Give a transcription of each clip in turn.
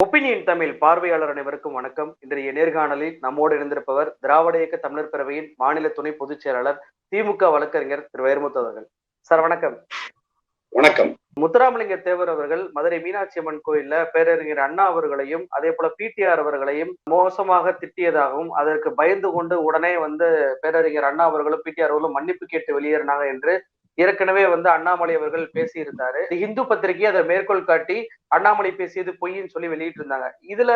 Opinion Tamil பார்வையாளர் அனைவருக்கும் வணக்கம். இன்றைய நேர்காணலில் நம்மோடு இருந்திருப்பவர் திராவிட இயக்க தமிழர் பேரவையின் மாநில துணை பொதுச் செயலாளர் திமுக வழக்கறிஞர் திரு. வைரமுத்து அவர்கள். சார் வணக்கம். வணக்கம். முத்துராமலிங்க தேவர் அவர்கள் மதுரை மீனாட்சி அம்மன் கோயில்ல பேரறிஞர் அண்ணா அவர்களையும் அதே போல பிடிஆர் அவர்களையும் மோசமாக திட்டியதாகவும் அதற்கு பயந்து கொண்டு உடனே வந்து பேரறிஞர் அண்ணா அவர்களும் பிடிஆர் அவர்களும் மன்னிப்பு கேட்டு வெளியேறினாங்க என்று ஏற்கனவே வந்து அண்ணாமலை அவர்கள் பேசியிருந்தாரு. இந்து பத்திரிகை அதை மேற்கோள் காட்டி அண்ணாமலை பேசியது பொய்ன்னு சொல்லி வெளியிட்டு இருந்தாங்க இதுல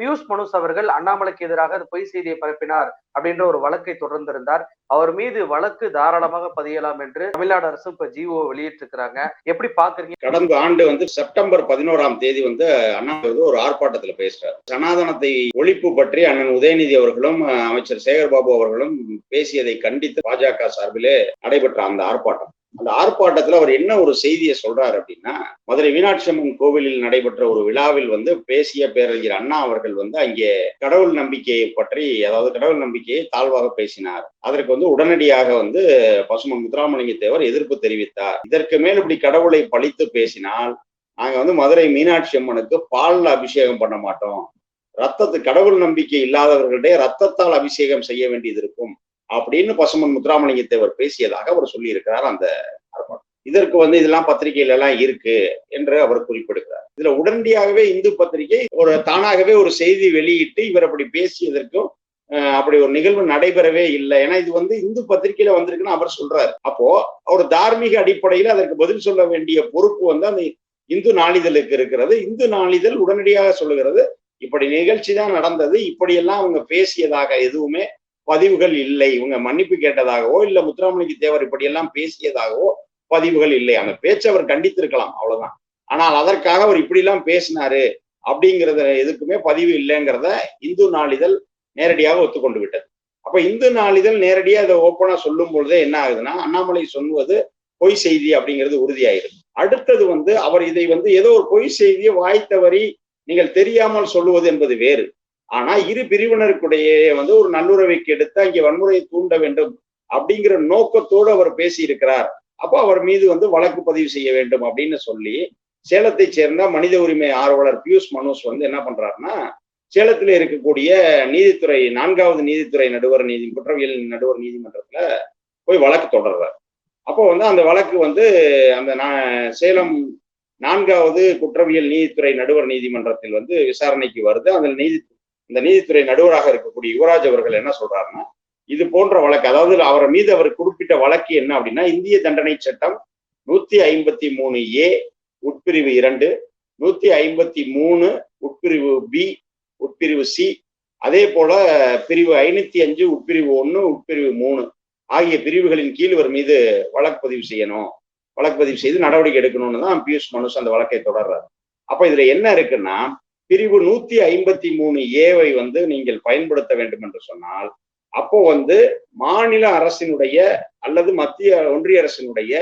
பியூஷ் மனுஷ் அவர்கள் அண்ணாமலைக்கு எதிராக அது பொய் செய்தியை பரப்பினார் அப்படின்ற ஒரு வழக்கை தொடர்ந்திருந்தார். அவர் மீது வழக்கு தாராளமாக பதியலாம் என்று தமிழ்நாடு அரசு இப்ப ஜிஓ வெளியிட்டிருக்கிறாங்க. எப்படி பாக்குறீங்க? கடந்த ஆண்டு வந்து செப்டம்பர் பதினோராம் தேதி வந்து அண்ணாமலை ஒரு ஆர்ப்பாட்டத்துல பேசுறாரு. சனாதனத்தை ஒழிப்பு பற்றி அண்ணன் உதயநிதி அவர்களும் அமைச்சர் சேகர்பாபு அவர்களும் பேசியதை கண்டித்து பாஜக சார்பிலே நடைபெற்ற அந்த ஆர்ப்பாட்டம். அந்த ஆர்ப்பாட்டத்துல அவர் என்ன ஒரு செய்தியை சொல்றாரு அப்படின்னா மதுரை மீனாட்சி அம்மன் கோவிலில் நடைபெற்ற ஒரு விழாவில் வந்து பேசிய பேரறிஞர் அண்ணா அவர்கள் வந்து அங்கே கடவுள் நம்பிக்கையை பற்றி அதாவது கடவுள் நம்பிக்கையை தாழ்வாக பேசினார். அதற்கு வந்து உடனடியாக வந்து பசுமன் முத்துராமலிங்க தேவர் எதிர்ப்பு தெரிவித்தார். இதற்கு மேல் இப்படி கடவுளை பழித்து பேசினால் நாங்க வந்து மதுரை மீனாட்சி அம்மனுக்கு பால்ல அபிஷேகம் பண்ண மாட்டோம். ரத்தத்து கடவுள் நம்பிக்கை இல்லாதவர்களிடையே ரத்தத்தால் அபிஷேகம் செய்ய வேண்டியது இருக்கும். அப்படின்னு பசுமன் முத்துராமலிங்க தேவர் பேசியதாக அவர் சொல்லியிருக்கிறார் அந்த ஆர்ப்பாட்டம். இதற்கு வந்து இதெல்லாம் பத்திரிகையில எல்லாம் இருக்கு என்று அவர் குறிப்பிடுகிறார். இதுல உடனடியாகவே இந்து பத்திரிகை ஒரு தானாகவே ஒரு செய்தி வெளியிட்டு இவர் அப்படி பேசியதற்கும் அப்படி ஒரு நிகழ்வு நடைபெறவே இல்லை. ஏன்னா இது வந்து இந்து பத்திரிகையில வந்திருக்குன்னு அவர் சொல்றாரு. அப்போ அவர் தார்மீக அடிப்படையில் அதற்கு பதில் சொல்ல வேண்டிய பொறுப்பு வந்து அந்த இந்து நாளிதழுக்கு இருக்கிறது. இந்து நாளிதழ் உடனடியாக சொல்லுகிறது. இப்படி நிகழ்ச்சி தான் நடந்தது. இப்படியெல்லாம் அவங்க பேசியதாக எதுவுமே பதிவுகள் இல்லை. இவங்க மன்னிப்பு கேட்டதாகவோ இல்ல முத்துராமலிங்க தேவர் இப்படியெல்லாம் பேசியதாகவோ பதிவுகள் இல்லை. அந்த பேச்சை அவர் கண்டித்திருக்கலாம். அவ்வளவுதான். ஆனால் அதற்காக அவர் இப்படிலாம் பேசினாரு அப்படிங்கிறத எதுக்குமே பதிவு இல்லைங்கிறத இந்து நாளிதழ் நேரடியாக ஒத்துக்கொண்டு விட்டது. அப்ப இந்து நாளிதழ் நேரடியா இதை ஓப்பனா சொல்லும் பொழுதே என்ன ஆகுதுன்னா அண்ணாமலை சொல்வது பொய் செய்தி அப்படிங்கிறது உறுதியாயிருக்கு அடுத்தது வந்து அவர் இதை வந்து ஏதோ ஒரு பொய் செய்தியை வாய்த்தவரி நீங்கள் தெரியாமல் சொல்லுவது என்பது வேறு. ஆனா இரு பிரிவினருக்குடையே வந்து ஒரு நல்லுறவை கெடுத்து அங்கே வன்முறையை தூண்ட வேண்டும் அப்படிங்கிற நோக்கத்தோடு அவர் பேசியிருக்கிறார். அப்போ அவர் மீது வந்து வழக்கு பதிவு செய்ய வேண்டும் அப்படின்னு சொல்லி சேலத்தை சேர்ந்த மனித உரிமை ஆர்வலர் பியூஷ் மனோஜ் வந்து என்ன பண்றாருன்னா சேலத்தில் இருக்கக்கூடிய நீதித்துறை நான்காவது நீதித்துறை நடுவர் நீதி குற்றவியல் நடுவர் நீதிமன்றத்துல போய் வழக்கு தொடர்றார். அப்போ வந்து அந்த வழக்கு வந்து அந்த சேலம் நான்காவது குற்றவியல் நீதித்துறை நடுவர் நீதிமன்றத்தில் வந்து விசாரணைக்கு வருது. அந்த நீதி இந்த நீதித்துறை நடுவராக இருக்கக்கூடிய யுவராஜ் அவர்கள் என்ன சொல்றாருன்னா இது போன்ற வழக்கு அதாவது அவர் மீது அவர் குறிப்பிட்ட வழக்கு என்ன அப்படின்னா இந்திய தண்டனை சட்டம் நூத்தி ஐம்பத்தி மூணு ஏ உட்பிரிவு இரண்டு நூத்தி ஐம்பத்தி மூணு உட்பிரிவு பி உட்பிரிவு சி அதே போல பிரிவு ஐநூத்தி அஞ்சு உட்பிரிவு ஒன்று உட்பிரிவு மூணு ஆகிய பிரிவுகளின் கீழ் இவர் மீது வழக்கு பதிவு செய்யணும். வழக்கு பதிவு செய்து நடவடிக்கை எடுக்கணும்னு தான் பியூஷ் மனுஷ் அந்த வழக்கை தொடர்றாரு. அப்ப இதுல என்ன இருக்குன்னா பிரிவு நூத்தி ஐம்பத்தி மூணு ஏவை வந்து நீங்கள் பயன்படுத்த வேண்டும் என்று சொன்னால் அப்போ வந்து மாநில அரசினுடைய அல்லது மத்திய ஒன்றிய அரசினுடைய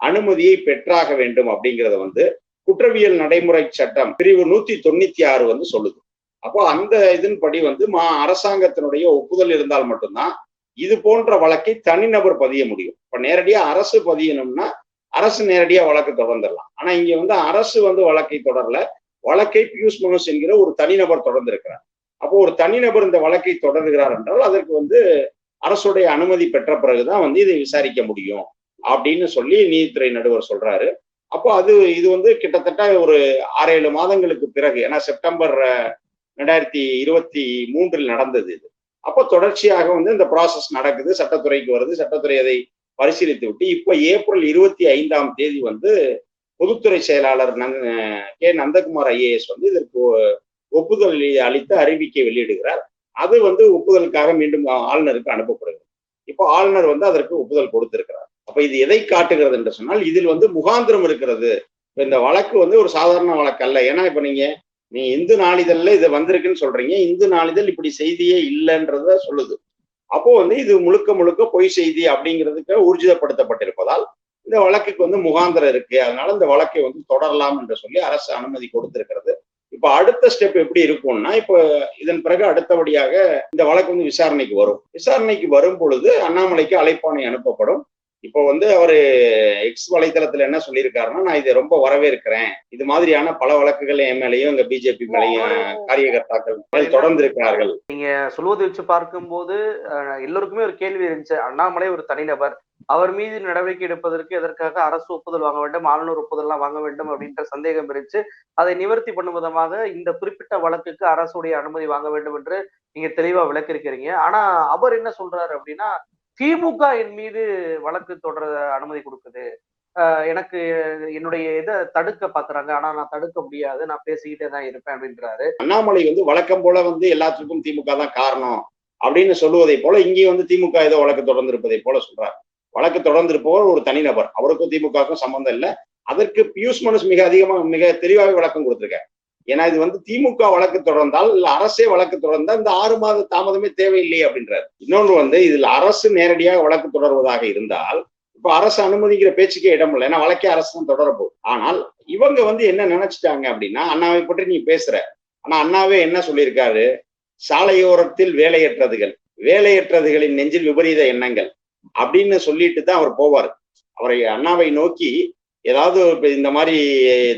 அனுமதியை பெற்றாக வேண்டும் அப்படிங்கிறத வந்து குற்றவியல் நடைமுறை சட்டம் பிரிவு நூத்தி தொண்ணூத்தி ஆறு வந்து சொல்லுது. அப்போ அந்த இதன்படி வந்து மா அரசாங்கத்தினுடைய ஒப்புதல் இருந்தால் மட்டும்தான் இது போன்ற வழக்கை தனிநபர் பதிய முடியும். இப்ப நேரடியா அரசு பதியணும்னா அரசு நேரடியா வழக்கு தொடர்ந்துடலாம். ஆனா இங்க வந்து அரசு வந்து வழக்கை தொடரல. வழக்கை பியூஷ் மனோஜ் என்கிற ஒரு தனிநபர் தொடர்ந்திருக்கிறார். அப்போ ஒரு தனிநபர் இந்த வழக்கை தொடர்கிறார் என்றால் அதற்கு வந்து அரசுடைய அனுமதி பெற்ற பிறகுதான் வந்து இதை விசாரிக்க முடியும் அப்படின்னு சொல்லி நீதித்துறை நடுவர் சொல்றாரு. அப்போ அது இது வந்து கிட்டத்தட்ட ஒரு ஆறு ஏழு மாதங்களுக்கு பிறகு ஏன்னா செப்டம்பர் ரெண்டாயிரத்தி இருபத்தி மூன்றில் நடந்தது இது. அப்போ தொடர்ச்சியாக வந்து இந்த ப்ராசஸ் நடக்குது சட்டத்துறைக்கு வருது சட்டத்துறை அதை பரிசீலித்து விட்டு இப்போ ஏப்ரல் இருபத்தி ஐந்தாம் தேதி வந்து பொதுத்துறை செயலாளர் நந் கே. நந்தகுமார் ஐஏஎஸ் வந்து இதற்கு ஒப்புதல் அளித்து அறிவிக்கை வெளியிடுகிறார். அது வந்து ஒப்புதலுக்காக மீண்டும் ஆளுநருக்கு அனுப்பப்படுகிறது. இப்போ ஆளுநர் வந்து அதற்கு ஒப்புதல் கொடுத்திருக்கிறார். அப்ப இது எதை காட்டுகிறது என்று சொன்னால் இதில் வந்து முகாந்திரம் இருக்கிறது. இப்போ இந்த வழக்கு வந்து ஒரு சாதாரண வழக்கு அல்ல ஏன்னா இப்ப நீங்க நீ இந்து நாளிதழ்ல இது வந்திருக்குன்னு சொல்றீங்க. இந்து நாளிதழ் இப்படி செய்தியே இல்லைன்றத சொல்லுது. அப்போ வந்து இது முழுக்க முழுக்க பொய் செய்தி அப்படிங்கிறதுக்கு ஊர்ஜிதப்படுத்தப்பட்டிருப்பதால் இந்த வழக்குக்கு வந்து முகாந்திரம் இருக்கு. அதனால இந்த வழக்கை வந்து தொடரலாம் என்று சொல்லி அரசு அனுமதி கொடுத்திருக்கிறது. இப்ப அடுத்த ஸ்டெப் எப்படி இருக்கும்னா இப்போ இதன் பிறகு அடுத்தபடியாக இந்த வழக்கு வந்து விசாரணைக்கு வரும். விசாரணைக்கு வரும் பொழுது அண்ணாமலைக்கு அழைப்பாணை அனுப்பப்படும். இப்போ வந்து அவரு எக்ஸ் வலைத்தளத்துல என்ன சொல்லியிருக்காருன்னா நான் இதை ரொம்ப வரவேற்கிறேன். இது மாதிரியான பல வழக்குகள் என் மேலேயும் எங்க பிஜேபி மேலேயும் காரியகர்த்தாக்கள் தொடர்ந்து இருக்கிறார்கள் சொல்வதை வச்சு பார்க்கும்போது எல்லோருக்குமே ஒரு கேள்வி இருந்துச்சு. அண்ணாமலை ஒரு தனிநபர். அவர் மீது நடவடிக்கை எடுப்பதற்கு எதற்காக அரசு ஒப்புதல் வாங்க வேண்டும் ஆளுநர் ஒப்புதல்லாம் வாங்க வேண்டும் அப்படின்ற சந்தேகம் இருந்துச்சு. அதை நிவர்த்தி பண்ணும் விதமாக இந்த குறிப்பிட்ட வழக்குக்கு அரசுடைய அனுமதி வாங்க வேண்டும் என்று நீங்க தெளிவா விளக்கிருக்கிறீங்க ஆனா அவர் என்ன சொல்றாரு அப்படின்னா திமுக என் மீது வழக்கு தொடர அனுமதி கொடுக்குது. எனக்கு என்னுடைய இதை தடுக்க பாக்குறாங்க. ஆனா நான் தடுக்க முடியாது. நான் பேசிக்கிட்டே தான் இருப்பேன் அப்படின்றாரு. அண்ணாமலை வந்து வழக்கம் போல வந்து எல்லாத்துக்கும் திமுக தான் காரணம் அப்படின்னு சொல்லுவதை போல இங்கேயும் வந்து திமுக ஏதோ வழக்கு தொடர்ந்து இருப்பதை போல சொல்றாரு. வழக்கு தொடர்ந்து இருப்பவர் ஒரு தனிநபர். அவருக்கும் திமுகவுக்கும் சம்பந்தம் இல்லை. அதற்கு பியூஷ் மனுஷ் மிக அதிகமா மிக தெளிவாக விளக்கம் கொடுத்திருக்காரு. ஏன்னா இது வந்து திமுக வழக்கு தொடர்ந்தால் இல்ல அரசே வழக்கு தொடர்ந்தால் இந்த ஆறு மாத தாமதமே தேவையில்லையே அப்படின்றார். இன்னொன்று வந்து இதுல அரசு நேரடியாக வழக்கு தொடர்வதாக இருந்தால் இப்ப அரசு அனுமதிக்கிற பேச்சுக்கே இடம் இல்லை. ஏன்னா வழக்கே அரசு தான் தொடர ஆனால் இவங்க வந்து என்ன நினைச்சிட்டாங்க அப்படின்னா அண்ணாவை பற்றி நீ பேசுற. ஆனா அண்ணாவே என்ன சொல்லியிருக்காரு? சாலையோரத்தில் வேலையற்றதுகள் வேலையற்றதுகளின் நெஞ்சில் விபரீத எண்ணங்கள் அப்படின்னு சொல்லிட்டு தான் அவர் போவார். அவரை அண்ணாவை நோக்கி ஏதாவது இந்த மாதிரி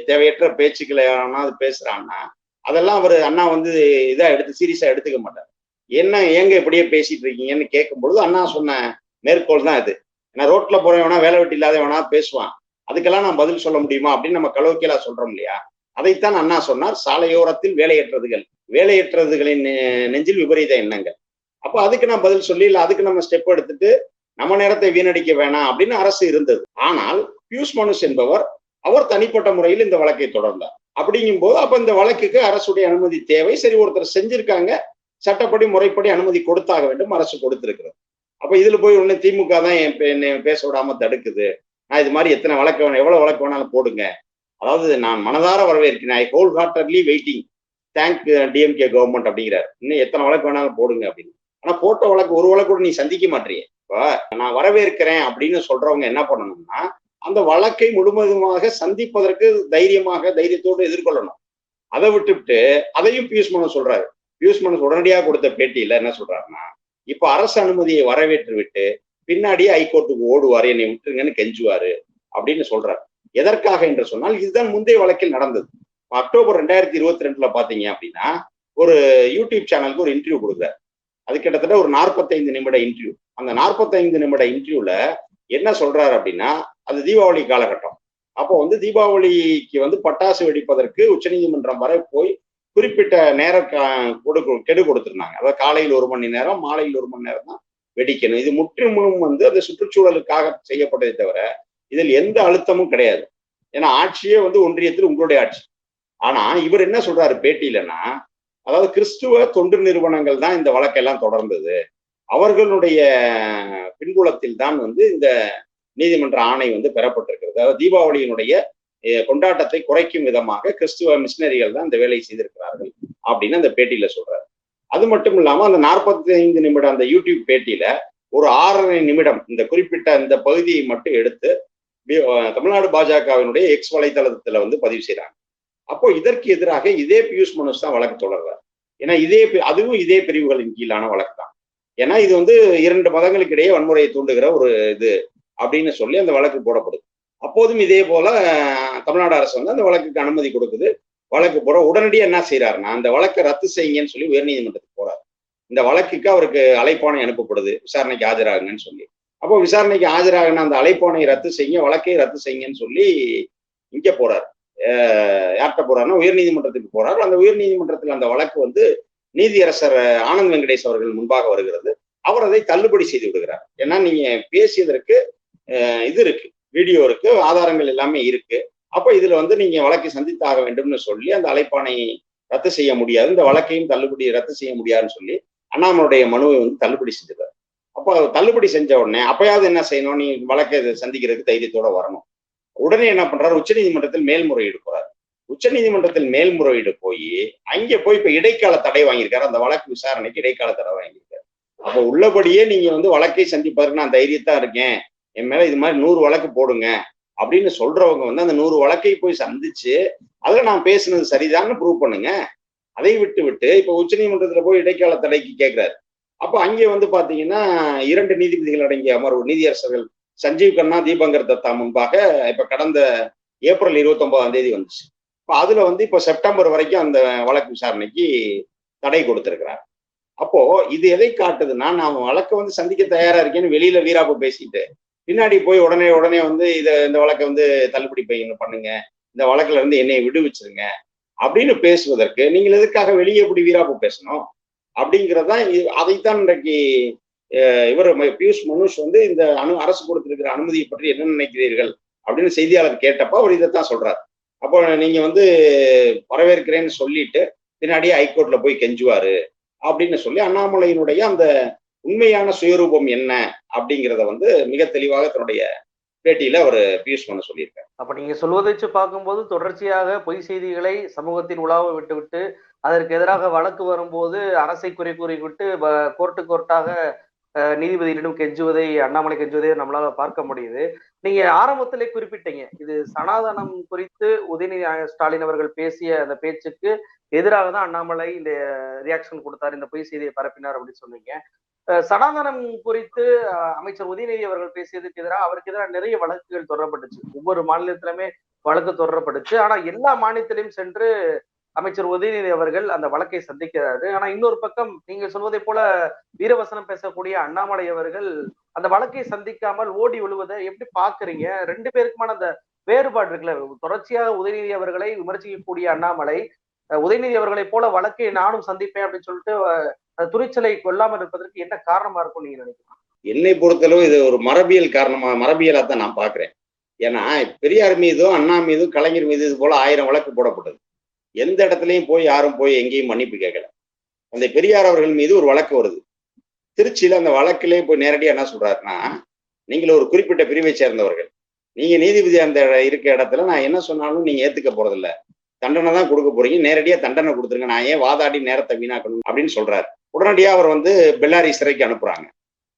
தேவையற்ற பேச்சுக்களை எவனாவது பேசுறான்னா அதெல்லாம் அவர் அண்ணா வந்து இதா எடுத்து சீரியஸா எடுத்துக்க மாட்டார். என்ன ஏங்க இப்படியே பேசிட்டு இருக்கீங்கன்னு கேட்கும்பொழுது அண்ணா சொன்ன மேற்கோள் தான் இது. ஏன்னா ரோட்ல போறவனா வேலை வெட்டி இல்லாத வேணா பேசுவான். அதுக்கெல்லாம் நான் பதில் சொல்ல முடியுமா அப்படின்னு நம்ம கலோக்கியலா சொல்றோம் இல்லையா? அதைத்தான் அண்ணா சொன்னார். சாலையோரத்தில் வேலையற்றதுகள். வேலையற்றதுகளின் நெஞ்சில் விபரீத எண்ணங்கள். அப்போ அதுக்கு நான் பதில் சொல்லி இல்லை அதுக்கு நம்ம ஸ்டெப் எடுத்துட்டு நம்ம நேரத்தை வீணடிக்க வேணாம் அப்படின்னு அரசு இருந்தது. ஆனால் பியூஷ் மனுஷ் என்பவர் அவர் தனிப்பட்ட முறையில் இந்த வழக்கை தொடர்ந்தார். அப்படிங்கும் போது அப்ப இந்த வழக்குக்கு அரசுடைய அனுமதி தேவை. சரி ஒருத்தர் செஞ்சிருக்காங்க. சட்டப்படி முறைப்படி அனுமதி கொடுத்தாக வேண்டும். அரசு கொடுத்திருக்கிறது. அப்ப இதுல போய் ஒண்ணு திமுக தான் என் பே- என்னை பேச விடாம தடுக்குது. நான் இது மாதிரி எத்தனை வழக்கு வேணும் எவ்வளவு வழக்கு வேணாலும் போடுங்க. அதாவது நான் மனதார வரவேற்கிறேன். I whole heartedly waiting thank DMK government அப்படிங்கிறார். இன்னும் எத்தனை வழக்கு வேணாலும் போடுங்க அப்படின்னு. ஆனா போட்ட வழக்கு ஒரு வழக்கு கூட நீ சந்திக்க மாட்டீங்க இப்போ நான் வரவேற்கிறேன் அப்படின்னு சொல்றவங்க என்ன பண்ணணும்னா அந்த வழக்கை முழுவதுமாக சந்திப்பதற்கு தைரியமாக தைரியத்தோடு எதிர்கொள்ளணும். அதை விட்டுவிட்டு அதையும் பியூஷ் மனு சொல்றாரு. பியூஷ் மனு உடனடியாக கொடுத்த பேட்டியில என்ன சொல்றாருன்னா இப்ப அரசு அனுமதியை வரவேற்று விட்டு பின்னாடியே ஹைகோர்ட்டுக்கு ஓடுவாரு என்னை விட்டுருங்கன்னு கெஞ்சுவாரு அப்படின்னு சொல்றாரு. எதற்காக என்று சொன்னால் இதுதான் முந்தைய வழக்கில் நடந்தது. அக்டோபர் ரெண்டாயிரத்தி இருபத்தி ரெண்டுல பாத்தீங்க அப்படின்னா ஒரு யூடியூப் சேனலுக்கு ஒரு இன்டர்வியூ கொடுக்குறாரு. அது கிட்டத்தட்ட ஒரு நாற்பத்தைந்து நிமிட இன்டர்வியூ. அந்த நாற்பத்தைந்து நிமிட இன்டர்வியூல என்ன சொல்றாரு அப்படின்னா அது தீபாவளி காலகட்டம். அப்போ வந்து தீபாவளிக்கு வந்து பட்டாசு வெடிப்பதற்கு உச்சநீதிமன்றம் வரை போய் குறிப்பிட்ட நேரம் கொடுக்க கெடு கொடுத்துருந்தாங்க. அதாவது காலையில் ஒரு மணி நேரம் மாலையில் ஒரு மணி நேரம் தான் வெடிக்கணும். இது முற்றிலும் வந்து அந்த சுற்றுச்சூழலுக்காக செய்யப்பட்டதை தவிர இதில் எந்த அழுத்தமும் கிடையாது. ஏன்னா ஆட்சியே வந்து ஒன்றியத்தில் உங்களுடைய ஆட்சி. ஆனா இவர் என்ன சொல்றாரு பேட்டியிலன்னா அதாவது கிறிஸ்துவ தொண்டு நிறுவனங்கள் தான் இந்த வழக்கெல்லாம் தொடர்ந்தது. அவர்களுடைய பின்புலத்தில் தான் வந்து இந்த நீதிமன்ற ஆணை வந்து பெறப்பட்டிருக்கிறது. அதாவது தீபாவளியினுடைய கொண்டாட்டத்தை குறைக்கும் விதமாக கிறிஸ்துவ மிஷினரிகள் தான் இந்த வேலையை செய்திருக்கிறார்கள் அப்படின்னு அந்த பேட்டியில சொல்றாரு. அது மட்டும் இல்லாம அந்த நாற்பத்தி ஐந்து நிமிடம் அந்த யூடியூப் பேட்டியில ஒரு ஆறரை நிமிடம் இந்த குறிப்பிட்ட இந்த பகுதியை மட்டும் எடுத்து தமிழ்நாடு பாஜகவினுடைய எக்ஸ் வலைதளத்துல வந்து பதிவு செய்யறாங்க அப்போ இதற்கு எதிராக இதே பியூஷ் மனுஷ் தான் வழக்கு தொடர்றார். ஏன்னா இதே அதுவும் இதே பிரிவுகளின் கீழான வழக்கு தான். ஏன்னா இது வந்து இரண்டு மதங்களுக்கு இடையே வன்முறையை தூண்டுகிற ஒரு இது. அப்படின்னு சொல்லி அந்த வழக்கு போடப்படுது. அப்போதும் இதே போல தமிழ்நாடு அரசு வந்து அந்த வழக்குக்கு அனுமதி கொடுக்குது. வழக்கு போற உடனடியாக என்ன செய்யறாருன்னா அந்த வழக்கை ரத்து செய்யுங்கன்னு சொல்லி உயர்நீதிமன்றத்துக்கு போறாரு. இந்த வழக்குக்கு அவருக்கு அழைப்பாணை அனுப்பப்படுது. விசாரணைக்கு ஆஜராகுங்கன்னு சொல்லி. அப்போ விசாரணைக்கு ஆஜராகின அந்த அழைப்பாணை ரத்து செய்யுங்க வழக்கை ரத்து செய்யுங்கன்னு சொல்லி இங்க போறாரு. யார்கிட்ட போறாருன்னா உயர்நீதிமன்றத்துக்கு போறாரு. அந்த உயர்நீதிமன்றத்தில் அந்த வழக்கு வந்து நீதியரசர் ஆனந்த் வெங்கடேஷ் அவர்கள் முன்பாக வருகிறது. அவர் அதை தள்ளுபடி செய்து விடுகிறார். ஏன்னா நீங்க பேசியதற்கு இது இருக்கு. வீடியோ இருக்கு ஆதாரங்கள் எல்லாமே இருக்கு. அப்போ இதுல வந்து நீங்க வழக்கை சந்தித்தாக வேண்டும்னு சொல்லி அந்த அழைப்பானை ரத்து செய்ய முடியாது. இந்த வழக்கையும் தள்ளுபடி ரத்து செய்ய முடியாதுன்னு சொல்லி அண்ணாமனுடைய மனுவை வந்து தள்ளுபடி செஞ்சிருக்காரு. அப்போ தள்ளுபடி செஞ்ச உடனே அப்பயாவது என்ன செய்யணும்? நீ வழக்கை சந்திக்கிறதுக்கு தைரியத்தோட வரணும். உடனே என்ன பண்றாரு? உச்சநீதிமன்றத்தில் மேல்முறையீடு போறாரு. உச்சநீதிமன்றத்தில் மேல்முறையீடு போய் அங்கே போய் இப்ப இடைக்கால தடை வாங்கியிருக்காரு. அந்த வழக்கு விசாரணைக்கு இடைக்கால தடை வாங்கியிருக்காரு. அப்போ உள்ளபடியே நீங்க வந்து வழக்கை சந்திப்பதற்கு நான் தைரியத்தான் இருக்கேன். என் மேல இது மாதிரி நூறு வழக்கு போடுங்க அப்படின்னு சொல்றவங்க வந்து அந்த நூறு வழக்கை போய் சந்திச்சு அதுல நான் பேசினது சரிதான்னு ப்ரூவ் பண்ணுங்க. அதை விட்டு விட்டு இப்ப உச்சநீதிமன்றத்துல போய் இடைக்கால தடைக்கு கேட்கிறாரு அப்போ அங்கே வந்து பாத்தீங்கன்னா இரண்டு நீதிபதிகள் அடங்கிய அமர்வு நீதியரசர்கள் சஞ்சீவ் கண்ணா தீபங்கர் தத்தா முன்பாக இப்ப கடந்த ஏப்ரல் இருபத்தி ஒன்பதாம் தேதி வந்துச்சு. இப்ப அதுல வந்து இப்ப செப்டம்பர் வரைக்கும் அந்த வழக்கு விசாரணைக்கு தடை கொடுத்திருக்கிறார். அப்போ இது எதை காட்டுதுன்னா நான் வழக்கை வந்து சந்திக்க தயாரா இருக்கேன்னு வெளியில வீராப்பு பேசிட்டு பின்னாடி போய் உடனே உடனே வந்து இதை இந்த வழக்கை வந்து தள்ளுபடி பையன் பண்ணுங்க. இந்த வழக்குல இருந்து என்னை விடுவிச்சிருங்க. அப்படின்னு பேசுவதற்கு நீங்கள் எதுக்காக வெளியே எப்படி வீராப்பு பேசணும்? அப்படிங்கிறதான் அதைத்தான் இன்றைக்கு இவர் பியூஷ் மனுஷ் வந்து இந்த அனு அரசு கொடுத்திருக்கிற அனுமதியை பற்றி என்ன நினைக்கிறீர்கள்? அப்படின்னு செய்தியாளர் கேட்டப்ப அவர் இதைத்தான் சொல்றாரு. அப்போ நீங்க வந்து வரவேற்கிறேன்னு சொல்லிட்டு பின்னாடியே ஹைகோர்ட்ல போய் கெஞ்சுவாரு அப்படின்னு சொல்லி அண்ணாமலையினுடைய அந்த உண்மையான சுயரூபம் என்ன அப்படிங்கிறத வந்து மிக தெளிவாக தன்னுடைய பேட்டியில அவர் பியூஷ் பண்ண சொல்லியிருக்காரு. அப்ப நீங்க சொல்வதை வச்சு பார்க்கும்போது தொடர்ச்சியாக பொய் செய்திகளை சமூகத்தின் உலாவை விட்டுவிட்டு அதற்கு எதிராக வழக்கு வரும்போது அரசை குறை கூறிவிட்டு கோர்ட்டு கோர்ட்டாக நீதிபதியிடம் கெஞ்சுவதை அண்ணாமலை கெஞ்சுவதை நம்மளால பார்க்க முடியுது. நீங்க ஆரம்பத்திலே குறிப்பிட்டீங்க. இது சனாதனம் குறித்து உதயநிதி ஸ்டாலின் அவர்கள் பேசிய அந்த பேச்சுக்கு எதிராக தான் அண்ணாமலை இந்த ரியாக்ஷன் கொடுத்தார் இந்த பொய் செய்தியை பரப்பினார் அப்படின்னு சொன்னீங்க. சனாதனம் குறித்து அஹ், அமைச்சர் உதயநிதி அவர்கள் பேசியதுக்கு எதிராக அவருக்கு எதிராக நிறைய வழக்குகள் தொடரப்பட்டுச்சு. ஒவ்வொரு மாநிலத்திலுமே வழக்கு தொடரப்பட்டுச்சு. ஆனா எல்லா மாநிலத்திலையும் சென்று அமைச்சர் உதயநிதி அவர்கள் அந்த வழக்கை சந்திக்கிறாரு. ஆனா இன்னொரு பக்கம் நீங்க சொல்வதை போல வீரவசனம் பேசக்கூடிய அண்ணாமலை அவர்கள் அந்த வழக்கை சந்திக்காமல் ஓடி விழுவதை எப்படி பாக்குறீங்க ரெண்டு பேருக்குமான அந்த வேறுபாடு இருக்குல்ல. தொடர்ச்சியாக உதயநிதி அவர்களை விமர்சிக்கக்கூடிய அண்ணாமலை உதயநிதி அவர்களைப் போல வழக்கை நானும் சந்திப்பேன் அப்படின்னு சொல்லிட்டு அந்த துணிச்சலை கொல்லாமல் இருப்பதற்கு என்ன காரணமா இருக்கும் நீங்க நினைக்கிறீங்க? என்னை பொறுத்தளவு இது ஒரு மரபியல் காரணமா மரபியலா தான் நான் பாக்குறேன் ஏன்னா பெரியார் மீதும் அண்ணா மீதும் கலைஞர் மீது இது போல ஆயிரம் வழக்கு போடப்பட்டது. எந்த இடத்துலயும் போய் யாரும் போய் எங்கேயும் மன்னிப்பு கேட்கல. அந்த பெரியார் அவர்கள் மீது ஒரு வழக்கு வருது. திருச்சியில அந்த வழக்கிலே போய் நேரடியா என்ன சொல்றாருன்னா நீங்கள் ஒரு குறிப்பிட்ட பிரிவை சேர்ந்தவர்கள். நீங்க நீதிபதி அந்த இருக்க இடத்துல நான் என்ன சொன்னாலும் நீங்க ஏத்துக்க போறதில்ல. தண்டனை தான் கொடுக்க போறீங்க. நேரடியா தண்டனை கொடுத்துருங்க. நான் ஏன் வாதாடி நேரத்தை வீணாக்கணும் அப்படின்னு சொல்றாரு. உடனடியா அவர் வந்து பெல்லாரி சிறைக்கு அனுப்புறாங்க.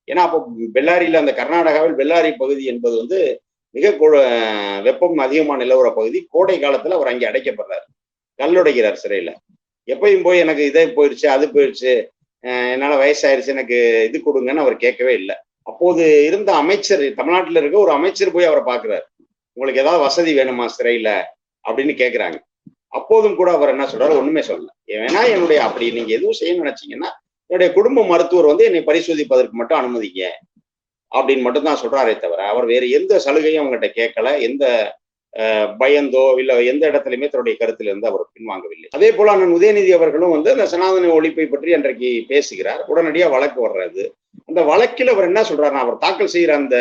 ஏன்னா அப்போ பெல்லாரியில அந்த கர்நாடகாவில் பெல்லாரி பகுதி என்பது வந்து மிக வெப்பம் அதிகமாக நிலவர பகுதி. கோடை காலத்துல அவர் அங்கே அடைக்கப்படுறாரு. கல்லுடைக்கிறார் சிறையில. எப்பயும் போய் எனக்கு இதே போயிடுச்சு அது போயிடுச்சு என்னால் என்னால வயசாயிருச்சு எனக்கு இது கொடுங்கன்னு அவர் கேட்கவே இல்லை. அப்போது இருந்த அமைச்சர் தமிழ்நாட்டில் இருக்க ஒரு அமைச்சர் போய் அவரை பார்க்கிறார். உங்களுக்கு ஏதாவது வசதி வேணுமா சிறையில? அப்படின்னு கேட்குறாங்க. அப்போதும் கூட அவர் என்ன சொல்றாரு? ஒண்ணுமே சொல்லல. ஏன்னா என்னுடைய அப்படி நீங்க எதுவும் செய்யணும்னு நினைச்சீங்கன்னா என்னுடைய குடும்ப மருத்துவர் வந்து என்னை பரிசோதிப்பதற்கு மட்டும் அனுமதிங்க அப்படின்னு மட்டும் தான் சொல்றாரே தவிர அவர் வேறு எந்த சலுகையும் அவங்ககிட்ட கேட்கல எந்த பயந்தோ இல்ல எந்த இடத்துலையுமே தன்னுடைய கருத்துல இருந்து அவர் பின்வாங்கவில்லை. அதே போல அண்ணன் உதயநிதி அவர்களும் வந்து அந்த சனாதன ஒழிப்பை பற்றி அன்றைக்கு பேசுகிறார். உடனடியா வழக்கு வர்றது. அந்த வழக்கில் அவர் என்ன சொல்றாரு அவர் தாக்கல் செய்யற அந்த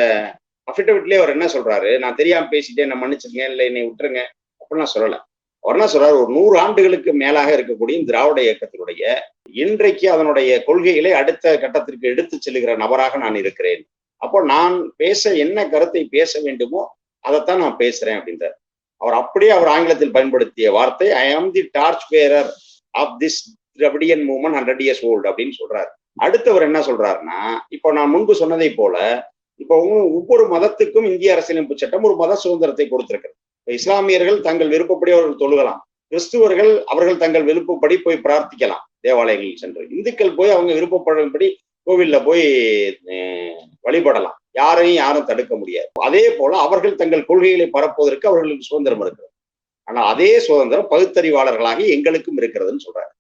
அஃபிடவிட்லயே அவர் என்ன சொல்றாரு நான் தெரியாம பேசிட்டேன் என்ன மன்னிச்சிருங்க இல்லை என்னை விட்டுருங்க அப்படிலாம் சொல்லல. அவர் என்ன சொல்றாரு ஒரு நூறு ஆண்டுகளுக்கு மேலாக இருக்கக்கூடிய இந்த திராவிட இயக்கத்தினுடைய இன்றைக்கு அதனுடைய கொள்கைகளை அடுத்த கட்டத்திற்கு எடுத்து செல்லுகிற நபராக நான் இருக்கிறேன். அப்போ நான் பேச என்ன கருத்தை பேச வேண்டுமோ அதைத்தான் நான் பேசுறேன் அப்படின்றார். அவர் அப்படியே அவர் ஆங்கிலத்தில் பயன்படுத்திய வார்த்தை I am the torch bearer of this Dravidian movement hundred years old அப்படின்னு சொல்றாரு. அடுத்தவர் என்ன சொல்றாருன்னா இப்போ நான் முன்பு சொன்னதை போல இப்போ ஒவ்வொரு- மதத்துக்கும் இந்திய அரசியலமைப்பு சட்டம் ஒரு மத சுதந்திரத்தை கொடுத்திருக்கிறது. இஸ்லாமியர்கள் தங்கள் விருப்பப்படி அவர்கள் தொழுகலாம். கிறிஸ்துவர்கள் அவர்கள் தங்கள் விருப்பப்படி போய் பிரார்த்திக்கலாம். தேவாலயங்களில் சென்று. இந்துக்கள் போய் அவங்க விருப்பப்படும்படி கோவில்ல போய் வழிபடலாம். யாரையும் யாரும் தடுக்க முடியாது. அதே போல அவர்கள் தங்கள் கொள்கைகளை பரப்புவதற்கு அவர்களுக்கு சுதந்திரம் இருக்கிறது. ஆனா அதே சுதந்திரம் பகுத்தறிவாளர்களாகி எங்களுக்கும் இருக்கிறதுன்னு சொல்றாரு.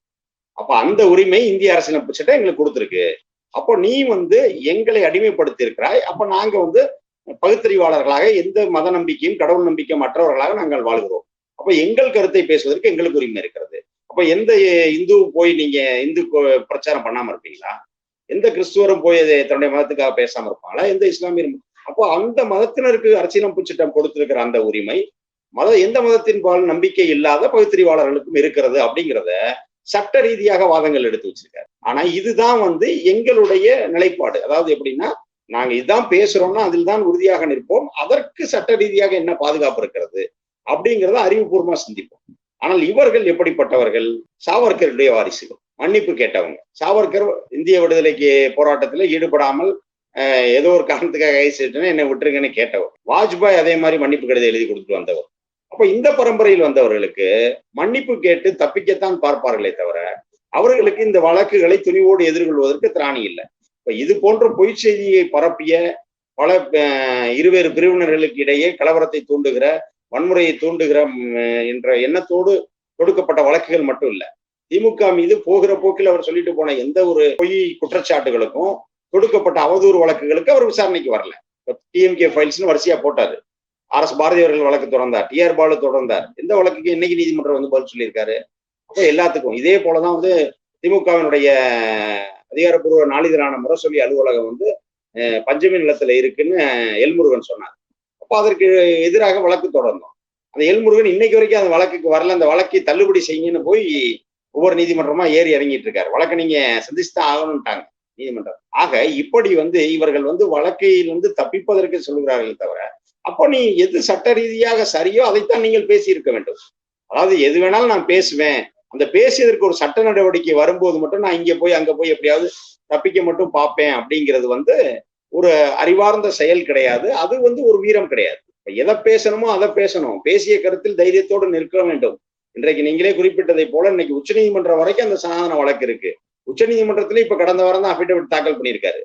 அப்ப அந்த உரிமை இந்திய அரசியலமைப்பு சட்டம் எங்களுக்கு கொடுத்துருக்கு. அப்போ நீ வந்து எங்களை அடிமைப்படுத்தி இருக்கிறாய் அப்ப நாங்க வந்து பகுத்தறிவாளர்களாக எந்த மத நம்பிக்கையும் கடவுள் நம்பிக்கை மற்றவர்களாக நாங்கள் வாழ்கிறோம். அப்ப எங்கள் கருத்தை பேசுவதற்கு எங்களுக்கு உரிமை இருக்கிறது. அப்ப எந்த இந்து போய் நீங்க இந்து பிரச்சாரம் பண்ணாம இருப்பீங்களா? எந்த கிறிஸ்துவரும் போய் தன்னுடைய மதத்துக்காக பேசாம இருப்பாங்களா? எந்த இஸ்லாமியரும்? அப்போ அந்த மதத்தினருக்கு அரசியலமைப்பு சட்டம் கொடுத்திருக்கிற அந்த உரிமை மத எந்த மதத்தின் பால் நம்பிக்கை இல்லாத பகுத்தறிவாளர்களுக்கும் இருக்கிறது அப்படிங்கிறத சட்ட ரீதியாக வாதங்கள் எடுத்து வச்சிருக்காரு. ஆனா இதுதான் வந்து எங்களுடைய நிலைப்பாடு. அதாவது எப்படின்னா நாங்க இதுதான் பேசுறோம்னா அதில் தான் உறுதியாக நிற்போம். அதற்கு சட்ட ரீதியாக என்ன பாதுகாப்பு இருக்கிறது அப்படிங்கிறத அறிவுபூர்வமா சிந்திப்போம். ஆனால் இவர்கள் எப்படிப்பட்டவர்கள்? சாவர்கருடைய வாரிசுகள் மன்னிப்பு கேட்டவங்க. சாவர்கர் இந்திய விடுதலைக்கு போராட்டத்தில் ஈடுபடாமல் ஏதோ ஒரு காரணத்துக்காக கை செய்துன்னு என்னை விட்டுருங்கன்னு கேட்டவர். வாஜ்பாய் அதே மாதிரி மன்னிப்பு கடிதம் எழுதி கொடுத்துட்டு வந்தவர். அப்ப இந்த பரம்பரையில் வந்தவர்களுக்கு மன்னிப்பு கேட்டு தப்பிக்கத்தான் பார்ப்பார்களே தவிர அவர்களுக்கு இந்த வழக்குகளை துணிவோடு எதிர்கொள்வதற்கு திராணி இல்லை. இப்ப இது போன்ற பொய் செய்தியை பரப்பிய பல இருவேறு பிரிவினர்களுக்கு இடையே கலவரத்தை தூண்டுகிற வன்முறையை தூண்டுகிற என்ற எண்ணத்தோடு தொடுக்கப்பட்ட வழக்குகள் மட்டும் இல்ல. திமுக மீது போகிற போக்கில் அவர் சொல்லிட்டு போன எந்த ஒரு பொய் குற்றச்சாட்டுகளுக்கும் தொடுக்கப்பட்ட அவதூறு வழக்குகளுக்கு அவர் விசாரணைக்கு வரல. டிஎம்கே ஃபைல்ஸ்னு வரிசையா போட்டாரு. ஆர் எஸ் பாரதி அவர்கள் வழக்கு தொடர்ந்தார். டிஆர் பாலு தொடர்ந்தார். எந்த வழக்குக்கு இன்னைக்கு நீதிமன்றம் வந்து பதில் சொல்லியிருக்காரு. அப்போ எல்லாத்துக்கும் இதே போலதான் வந்து திமுகவினுடைய அதிகாரப்பூர்வ நாளிதழான முரசொலி அலுவலகம் வந்து பஞ்சமி நிலத்துல இருக்குன்னு எல்முருகன் சொன்னார். அப்போ அதற்கு எதிராக வழக்கு தொடர்ந்தோம். அந்த எல்முருகன் இன்னைக்கு வரைக்கும் அந்த வழக்குக்கு வரல. அந்த வழக்கை தள்ளுபடி செய்யுங்கன்னு போய் ஒவ்வொரு நீதிமன்றமா ஏறி இறங்கிட்டு இருக்காரு வழக்கை நீங்க சந்திச்சுதான் ஆகணும்ட்டாங்க நீதிமன்றம். ஆக இப்படி வந்து இவர்கள் வந்து வழக்கையில் வந்து தப்பிப்பதற்கு சொல்கிறார்கள் தவிர அப்போ நீ எது சட்ட ரீதியாக சரியோ அதைத்தான் நீங்கள் பேசி இருக்க வேண்டும். அதாவது எது வேணாலும் நான் பேசுவேன். அந்த பேசியதற்கு ஒரு சட்ட நடவடிக்கை வரும்போது மட்டும் நான் இங்க போய் அங்க போய் எப்படியாவது தப்பிக்க மட்டும் பார்ப்பேன் அப்படிங்கிறது வந்து ஒரு அறிவார்ந்த செயல் கிடையாது. அது வந்து ஒரு வீரம் கிடையாது. எதை பேசணுமோ அதை பேசணும். பேசிய கருத்தில் தைரியத்தோடு நிற்க வேண்டும். இன்றைக்கு நீங்களே குறிப்பிட்டதை போல இன்னைக்கு உச்சநீதிமன்றம் வரைக்கும் அந்த சனாதன வழக்கு இருக்கு. உச்சநீதிமன்றத்திலே இப்ப கடந்த வாரம் தான் அபிடவிட் தாக்கல் பண்ணியிருக்காரு.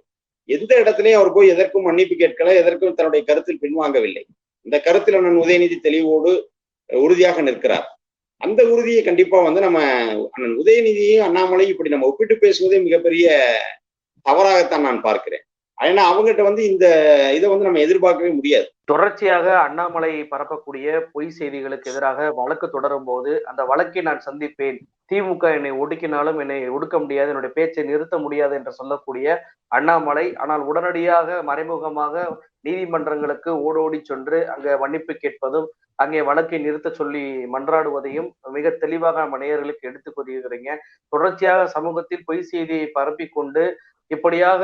எந்த இடத்துலயும் அவர் போய் எதற்கும் மன்னிப்பு கேட்கல எதற்கும் தன்னுடைய கருத்தில் பின்வாங்கவில்லை. இந்த கருத்தில் அண்ணன் உதயநிதி தெளிவோடு உறுதியாக நிற்கிறார். அந்த உறுதியை கண்டிப்பா வந்து நம்ம அண்ணன் உதயநிதியும் அண்ணாமலையும் இப்படி நம்ம ஒப்பிட்டு பேசுவதே மிகப்பெரிய தவறாகத்தான் நான் பார்க்கிறேன். ஏன்னா அவங்ககிட்ட வந்து இந்த இதை வந்து நம்ம எதிர்பார்க்கவே முடியாது. தொடர்ச்சியாக அண்ணாமலை பரப்பக்கூடிய பொய் செய்திகளுக்கு எதிராக வழக்கு தொடரும் போது அந்த வழக்கை நான் சந்திப்பேன். திமுக என்னை ஒடுக்கினாலும் என்னை ஒடுக்க முடியாது என்னுடைய பேச்சை நிறுத்த முடியாது என்று சொல்லக்கூடிய அண்ணாமலை ஆனால் உடனடியாக மறைமுகமாக நீதிமன்றங்களுக்கு ஓடோடி சென்று அங்கே மன்னிப்பு கேட்பதும் அங்கே வழக்கை நிறுத்த சொல்லி மன்றாடுவதையும் மிக தெளிவாக மனிதர்களுக்கு எடுத்து எடுத்துக் கூறுகிறீங்க தொடர்ச்சியாக சமூகத்தில் பொய் செய்தியை பரப்பிக் கொண்டு இப்படியாக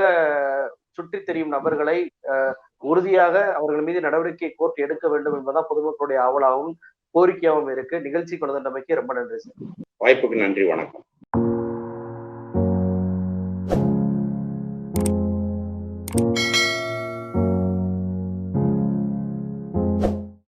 சுற்றித் தெரியும் நபர்களை அஹ், உறுதியாக அவர்கள் மீது நடவடிக்கை கோர்ட் எடுக்க வேண்டும் என்பதான் பொதுமக்களுடைய ஆவலாகவும் கோரிக்கையாகவும் இருக்கு. நிகழ்ச்சி கொண்டு வந்தமைக்கு ரொம்ப நன்றி சார். வாய்ப்புக்கு நன்றி வணக்கம்.